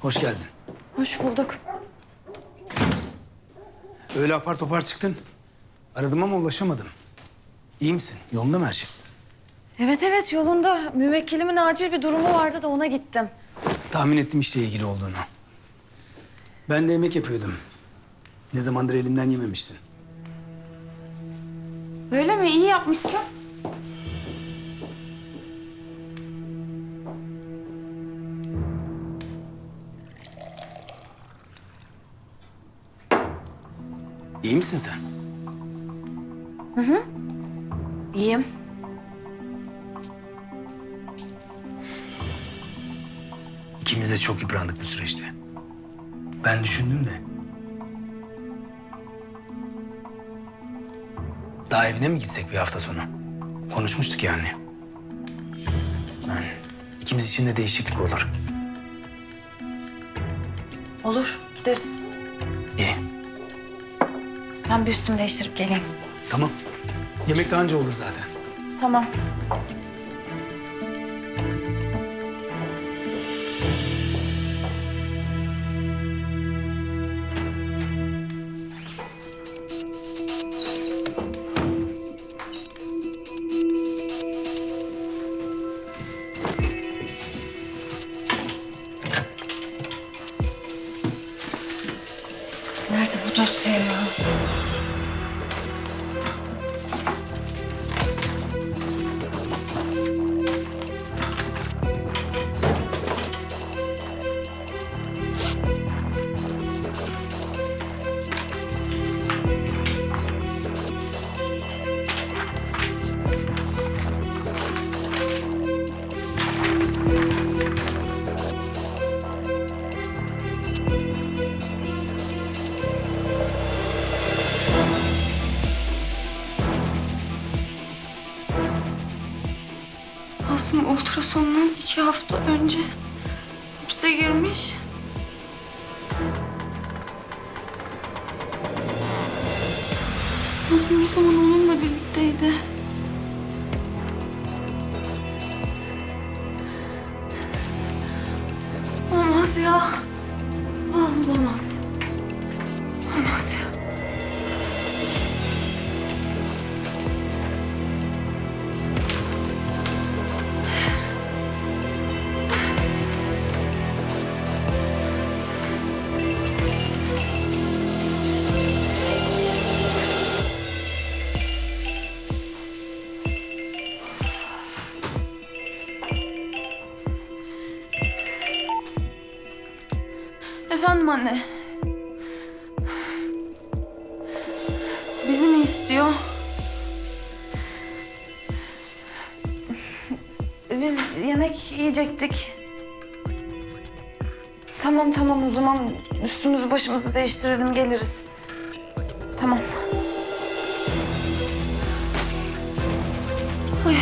Hoş geldin. Hoş bulduk. Öyle apar topar çıktın. Aradım ama ulaşamadım. İyi misin? Yolunda mı her şey? Evet evet yolunda. Müvekkilimin acil bir durumu vardı da ona gittim. Tahmin ettim işle ilgili olduğunu. Ben de yemek yapıyordum. Ne zamandır elimden yememiştin. Öyle mi? İyi yapmışsın. İyi misin sen? İyiyim. İkimiz de çok yıprandık bu süreçte. Ben düşündüm de. Daha evine mi gitsek bir hafta sonu? Konuşmuştuk yani. Ben, ikimiz için de değişiklik olur. Olur. Gideriz. İyi. Ben bir üstümü değiştirip geleyim. Tamam. Yemek daha önce olur zaten. Tamam. Asım ultrasondan iki hafta önce hapse girmiş. Asım o zaman onunla birlikteydi. Olamaz ya. Olamaz Efendim anne. Bizi mi istiyor? Biz yemek yiyecektik. Tamam tamam o zaman üstümüzü başımızı değiştirelim geliriz. Tamam. Ay.